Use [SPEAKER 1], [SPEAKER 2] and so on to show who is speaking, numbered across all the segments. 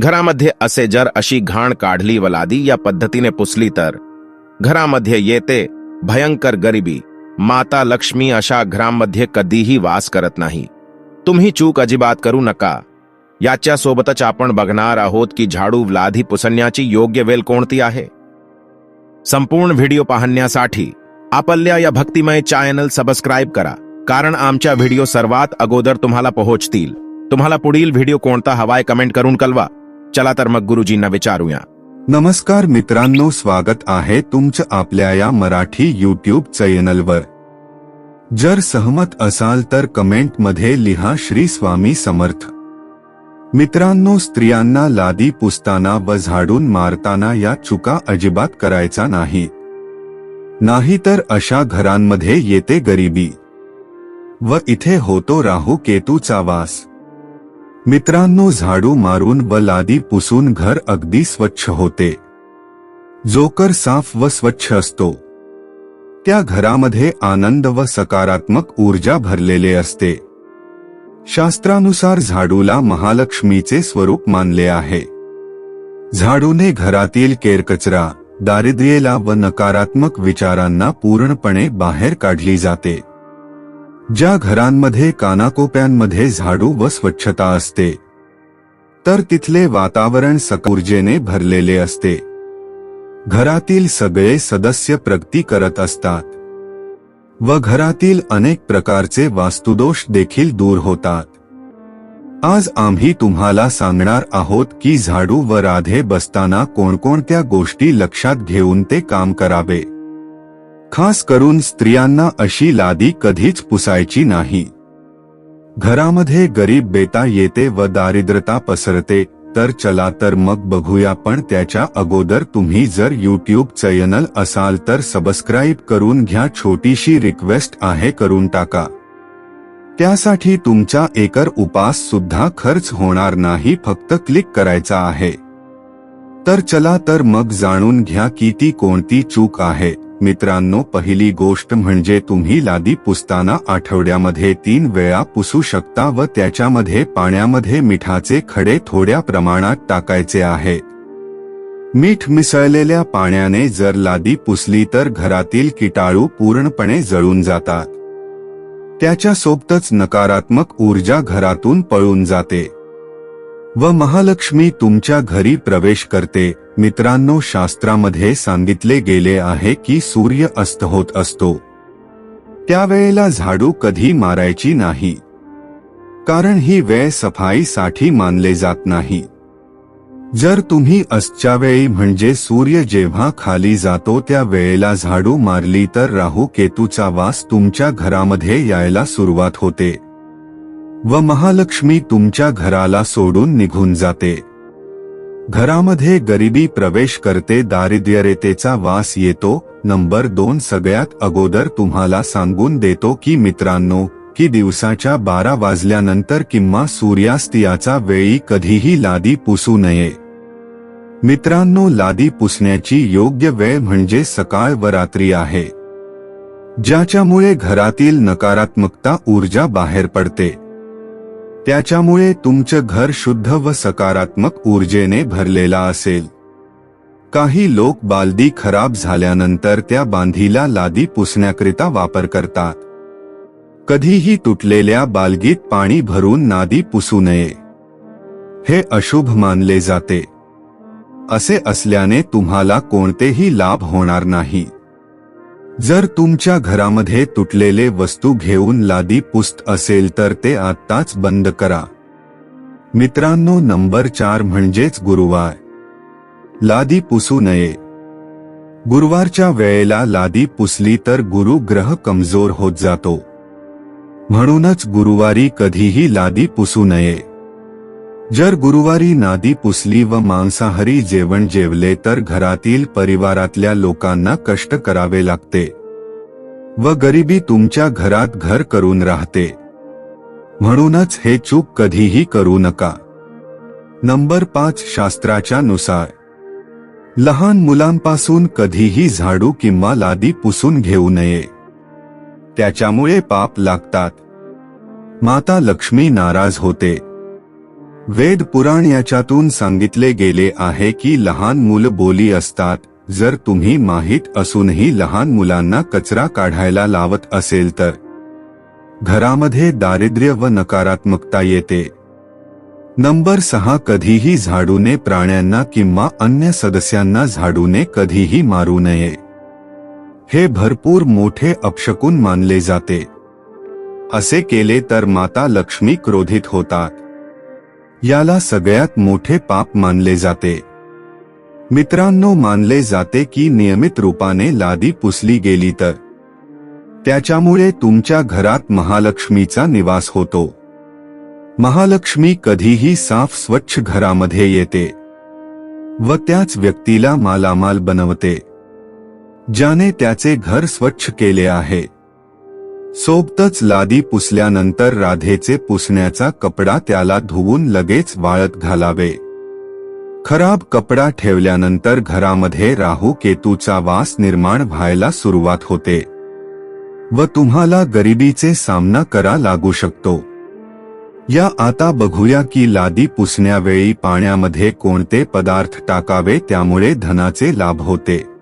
[SPEAKER 1] घरामध्ये असे जर अशी घाण काढली व लादी या पद्धतीने पुसली तर. घरामध्ये येते, भयंकर गरिबी. माता लक्ष्मी अशा घरांमध्ये कधीही वास करत नाही. तुम्ही चूक अजिबात करू नका. याच्या सोबतच आपण बघणार आहोत की झाडू लादी पुसण्याची योग्य वेल कोणती आहे? संपूर्ण व्हिडिओ पाहण्यासाठी आपल्या या भक्तिमय चॅनल सबस्क्राईब करा, कारण आमच्या व्हिडिओ सर्वात अगोदर तुम्हाला पोहोचतील. तुम्हाला पुढील व्हिडिओ कोणता हवाय कमेंट करून कळवा. चला तर मग गुरुजींना विचारूया.
[SPEAKER 2] नमस्कार मित्रांनो स्वागत आहे तुमचं आपल्या या मराठी युट्यूब चॅनलवर जर सहमत असाल तर कमेंटमध्ये लिहा श्री स्वामी समर्थ. मित्रांनो स्त्रियांना लादी पुसताना व झाडून मारताना या चुका अजिबात करायचा नाही. नाहीतर अशा घरांमध्ये येते गरिबी. व इथे होतो राहू केतूचा वास. मित्रांनो झाडू मारून व लादी पुसून घर अगदी स्वच्छ होते. जोकर साफ व स्वच्छ असतो. त्या घरामध्ये आनंद व सकारात्मक ऊर्जा भरलेले असते. शास्त्रानुसार झाडूला महालक्ष्मीचे स्वरूप मानले आहे. झाडूने घरातील केरकचरा दारिद्र्येला व नकारात्मक विचारांना पूर्णपणे बाहेर काढली जाते. ज्या घरांमध्ये कानाकोप्यांमध्ये झाडू व स्वच्छता असते तर तिथले वातावरण सकुर्जेने भरलेले असते. घरातील सगळे सदस्य प्रगती करत असतात व घरातील अनेक प्रकारचे वास्तुदोष देखील दूर होतात. आज आम्ही तुम्हाला सांगणार आहोत की झाडू व राधे बसताना कोणकोणत्या गोष्टी लक्षात घेऊन ते काम करावे. खास करून स्त्रियांना अशी लादी कधीच पुसायची नाही. घरामध्ये गरीब बेता येते व दारिद्रता पसरते तर चला तर मग बघूया पण त्याच्या अगोदर तुम्ही जर यूट्यूब चॅनल असाल तर सबस्क्राईब करून घ्या छोटीशी रिक्वेस्ट आहे करून टाका. त्यासाठी तुमचा एकर उपास सुद्धा खर्च होणार नाही फक्त क्लिक करायचा आहे. तर चला तर मग जाणून घ्या की ती कोणती चूक आहे. मित्रांनो पहिली गोष्ट म्हणजे तुम्ही लादी पुसताना आठवड्यामध्ये तीन वेळा पुसू शकता व त्याच्यामध्ये पाण्यामध्ये मिठाचे खडे थोड्या प्रमाणात टाकायचे आहे. मीठ मिसळलेल्या पाण्याने जर लादी पुसली तर घरातील किटाळू पूर्णपणे जळून जातात. त्याच्या सोबतच नकारात्मक ऊर्जा घरातून पळून जाते. व महालक्ष्मी तुमच्या घरी प्रवेश करते. मित्रांनो शास्त्रामध्ये सांगितले गेले आहे की सूर्य अस्त होत असतो. त्यावेळेला झाडू कधी मारायची नाही. कारण ही वेळ सफाईसाठी मानले जात नाही. जर तुम्ही अस्तच्या वेळी म्हणजे सूर्य जेव्हा खाली जातो त्या वेळेला झाडू मारली तर राहू केतूचा वास तुमच्या घरामध्ये यायला सुरुवात होते. व महालक्ष्मी तुमच्या घराला सोडून निघून जाते. घरामध्ये गरिबी प्रवेश करते दारिद्र्यरेतेचा वास येतो. नंबर दोन सगळ्यात अगोदर तुम्हाला सांगून देतो की मित्रांनो की दिवसाच्या बारा वाजल्यानंतर किंवा सूर्यास्तियाचा वेळी कधीही लादी पुसू नये. मित्रांनो लादी पुसण्याची योग्य वेळ म्हणजे सकाळ व रात्री आहे. ज्याच्यामुळे घरातील नकारात्मकता ऊर्जा बाहेर पडते. त्याच्यामुळे तुमचं घर शुद्ध व सकारात्मक ऊर्जेने भरलेला असेल. काही लोक बालदी खराब झाल्यानंतर त्या बांधीला लादी पुसण्याकरिता वापर करतात. कधीही तुटलेल्या बालगीत पाणी भरून नादी पुसू नये. हे अशुभ मानले जाते. असे असल्याने तुम्हाला कोणतेही लाभ होणार नाही. जर तुमच्या घरामध्ये तुटलेले वस्तू घेऊन लादी पुस्त असेल तर ते आत्ताच बंद करा. मित्रांनो नंबर चार म्हणजेच गुरुवार. लादी पुसू नये. गुरुवारच्या वेळेला लादी पुसली तर गुरु ग्रह कमजोर होत जातो. म्हणूनच गुरुवारी कधीही लादी पुसू नये. जर गुरुवारी नादी पुसली व मांसाहारी जेवण जेवले तर घरातील परिवारातल्या लोकांना कष्ट करावे लागते. व गरिबी तुमच्या घरात घर करून राहते. म्हणूनच हे चूक कधीही करू नका. नंबर पाच शास्त्राच्या नुसार. लहान मुलांपासून कधीही झाडू किंवा लादी पुसून घेऊ नये. त्याच्यामुळे पाप लागतात. माता लक्ष्मी नाराज होते. वेद पुराण याच्यातून सांगितले गेले आहे की लहान मुलं बोली असतात. जर तुम्ही माहीत असूनही लहान मुलांना कचरा काढायला लावत असेल तर घरामध्ये दारिद्र्य व नकारात्मकता येते. नंबर सहा कधीही झाडूने प्राण्यांना किंवा अन्य सदस्यांना झाडूने कधीही मारू नये. हे भरपूर मोठे अपशकुन मानले जाते. असे केले तर माता लक्ष्मी क्रोधित होतात. याला सगळ्यात मोठे पाप मानले जाते. मित्रांनो मानले जाते की नियमित रूपाने लादी पुसली गेली तर. त्याच्यामुळे तुमच्या घरात महालक्ष्मीचा निवास होतो. महालक्ष्मी कधीही साफ स्वच्छ घरामध्ये येते. व त्याच व्यक्तीला मालामाल बनवते. ज्याने त्याचे घर स्वच्छ केले आहे. सोबतच लादी पुसल्यानंतर राधेचे पुसण्याचा कपडा त्याला धुवून लगेच वाळत घालावे. खराब कपडा ठेवल्यानंतर घरामध्ये राहू केतूचा वास निर्माण व्हायला सुरुवात होते. व तुम्हाला गरिबीचे सामना करा लागू शकतो. या आता बघूया की लादी पुसण्यावेळी पाण्यामध्ये कोणते पदार्थ टाकावे त्यामुळे धनाचे लाभ होते.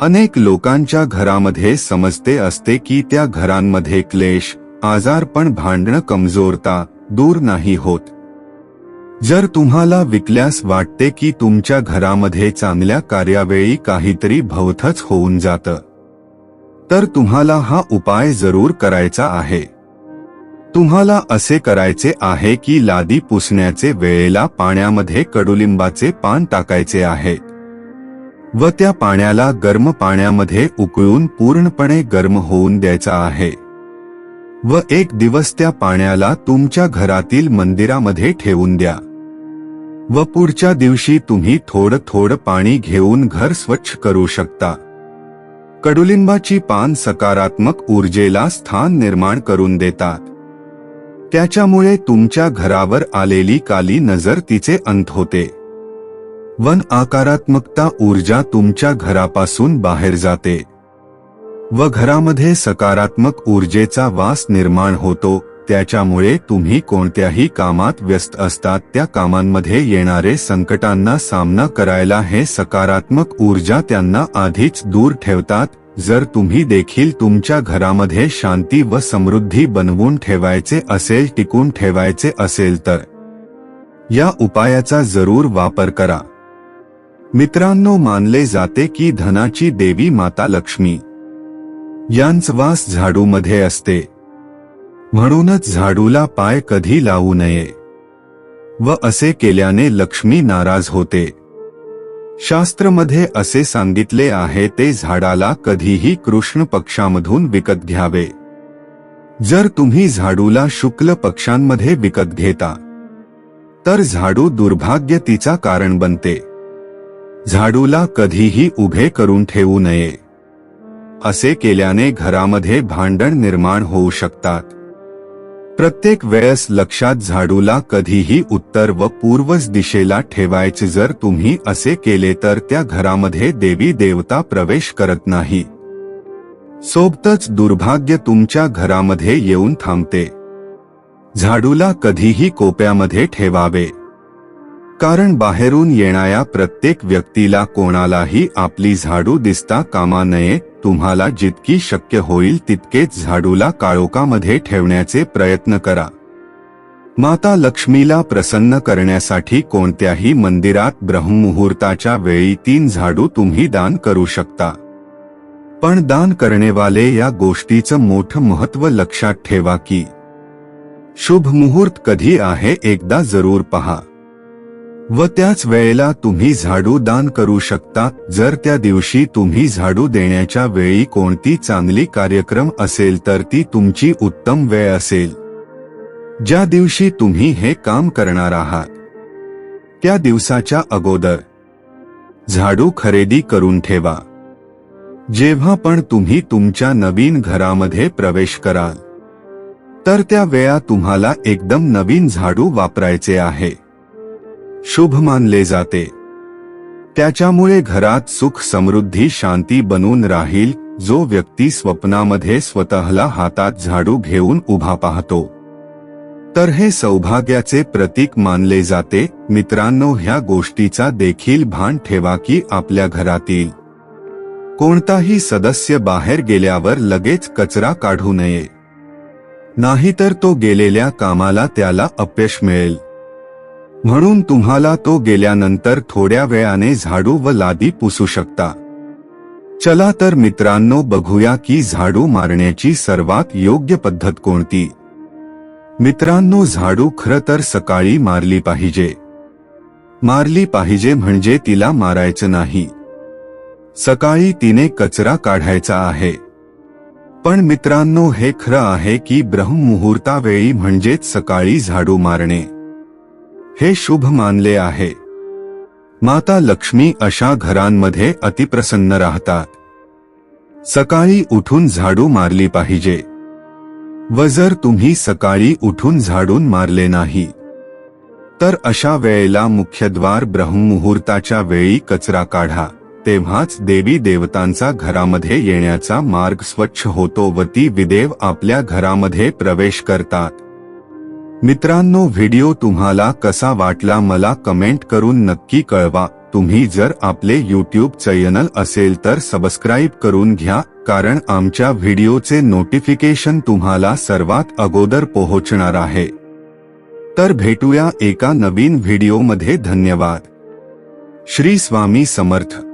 [SPEAKER 2] अनेक लोकांच्या घरामध्ये समजते असते की त्या घरांमध्ये क्लेश आजारपण भांडणं कमजोरता दूर नाही होत. जर तुम्हाला विकल्यास वाटते की तुमच्या घरामध्ये चांगल्या कार्यावेळी काहीतरी भवथच होऊन जातं. तर तुम्हाला हा उपाय जरूर करायचा आहे. तुम्हाला असे करायचे आहे की लादी पुसण्याचे वेळेला पाण्यामध्ये कडुलिंबाचे पान टाकायचे आहे. व त्या पाण्याला गरम पाण्यामध्ये उकळून पूर्णपणे गर्म होऊन द्यायचा आहे. व एक दिवस त्या पाण्याला तुमच्या घरातील मंदिरामध्ये ठेवून द्या. व पुढच्या दिवशी तुम्ही थोडं थोडं पाणी घेऊन घर स्वच्छ करू शकता. कडुलिंबाची पान सकारात्मक ऊर्जेला स्थान निर्माण करून देतात. त्याच्यामुळे तुमच्या घरावर आलेली काली नजर तिचे अंत होते. वन आकारात्मकता ऊर्जा तुमच्या घरापासून बाहेर जाते. व घरामध्ये सकारात्मक ऊर्जेचा वास निर्माण होतो त्याच्यामुळे तुम्ही कोणत्याही कामात व्यस्त असतात त्या कामांमध्ये येणारे संकटांना सामना करायला हे सकारात्मक ऊर्जा त्यांना आधीच दूर ठेवतात जर तुम्ही देखील तुमच्या घरामध्ये शांती व समृद्धी बनवून ठेवायचे असेल टिकून ठेवायचे असेल तर. या उपायाचा जरूर वापर करा. मित्रांनो मानले जाते की धनाची देवी माता लक्ष्मी. यांच वास झाडूमध्ये असते. म्हणूनच झाडूला पाय कधी लावू नये. व असे केल्याने लक्ष्मी नाराज होते. शास्त्रमध्ये असे सांगितले आहे ते झाडाला कधीही कृष्ण पक्षामधून विकत घ्यावे. जर तुम्ही झाडूला शुक्ल पक्षांमध्ये विकत घेता तर झाडू दुर्भाग्य तिचा कारण बनते. झाडूला कधीही उभे करून ठेवू नये. असे केल्याने घरामध्ये भांडण निर्माण होऊ शकतात. प्रत्येक वेळेस लक्षात झाडूला कधीही उत्तर व पूर्वज दिशेला ठेवायचे जर तुम्ही असे केले तर त्या घरामध्ये देवी देवता प्रवेश करत नाही. सोबतच दुर्भाग्य तुमच्या घरामध्ये येऊन थांबते. झाडूला कधीही कोप्यामध्ये ठेवावे. कारण बाहेरून येणाऱ्या प्रत्येक व्यक्तीला कोणालाही आपली झाडू दिसता कामा नये तुम्हाला जितकी शक्य होईल तितकेच झाडूला काळोखामध्ये ठेवण्याचे प्रयत्न करा. माता लक्ष्मीला प्रसन्न करण्यासाठी कोणत्याही मंदिरात ब्रह्ममुहूर्ताच्या वेळी तीन झाडू तुम्ही दान करू शकता. पण दान करणेवाले या गोष्टीचं मोठं महत्त्व लक्षात ठेवा की शुभ मुहूर्त कधी आहे एकदा जरूर पहा. व त्याच वेळेला तुम्ही झाडू दान करू शकता जर त्या दिवशी तुम्ही झाडू देण्याच्या वेळी कोणती चांगली कार्यक्रम असेल तर ती तुमची उत्तम वेळ असेल. ज्या दिवशी तुम्ही हे काम करणार आहात. त्या दिवसाच्या अगोदर. झाडू खरेदी करून ठेवा. जेव्हा पण तुम्ही तुमच्या नवीन घरामध्ये प्रवेश कराल. तर त्या वेळा तुम्हाला एकदम नवीन झाडू वापरायचे आहे. शुभ मानले जाते. त्याच्यामुळे घरात सुख समृद्धी शांती बनून राहील जो व्यक्ती स्वप्नामध्ये स्वतःला हातात झाडू घेऊन उभा पाहतो. तर हे सौभाग्याचे प्रतीक मानले जाते. मित्रांनो ह्या गोष्टीचा देखील भान ठेवा की आपल्या घरातील कोणताही सदस्य बाहेर गेल्यावर लगेच कचरा काढू नये. नाहीतर तो गेलेल्या कामाला त्याला अपयश मिळेल. म्हणून तुम्हाला तो गेल्यानंतर थोड्या वेळाने झाडू व लादी पुसू शकता. चला तर मित्रांनो बघूया की झाडू मारण्याची सर्वात योग्य पद्धत कोणती? मित्रांनो झाडू खरं तर सकाळी मारली पाहिजे. मारली पाहिजे म्हणजे तिला मारायचं नाही. सकाळी तिने कचरा काढायचा आहे. पण मित्रांनो हे खरं आहे की ब्रह्ममुहूर्तावेळी म्हणजेच सकाळी झाडू मारणे. हे शुभ मानले आहे. माता लक्ष्मी अशा घरांमध्ये अतिप्रसन्न राहतात. सकाळी उठून झाडू मारली पाहिजे. व जर तुम्ही सकाळी उठून झाडून मारले नाही तर अशा वेळेला मुख्यद्वार ब्रह्ममुहूर्ताच्या वेळी कचरा काढा तेव्हाच देवी देवतांचा घरामध्ये येण्याचा मार्ग स्वच्छ होतो व ती विदेव आपल्या घरामध्ये प्रवेश करतात. मित्रांनो व्हिडिओ तुम्हाला कसा वाटला मला कमेंट करून नक्की कळवा. तुम्ही जर आपले यूट्यूब चॅनल असेल तर सबस्क्राईब करून घ्या कारण आमच्या व्हिडिओचे नोटिफिकेशन तुम्हाला सर्वात अगोदर पोहोचणार आहे. तर भेटूया एका नवीन व्हिडिओमध्ये. धन्यवाद. श्री स्वामी समर्थ.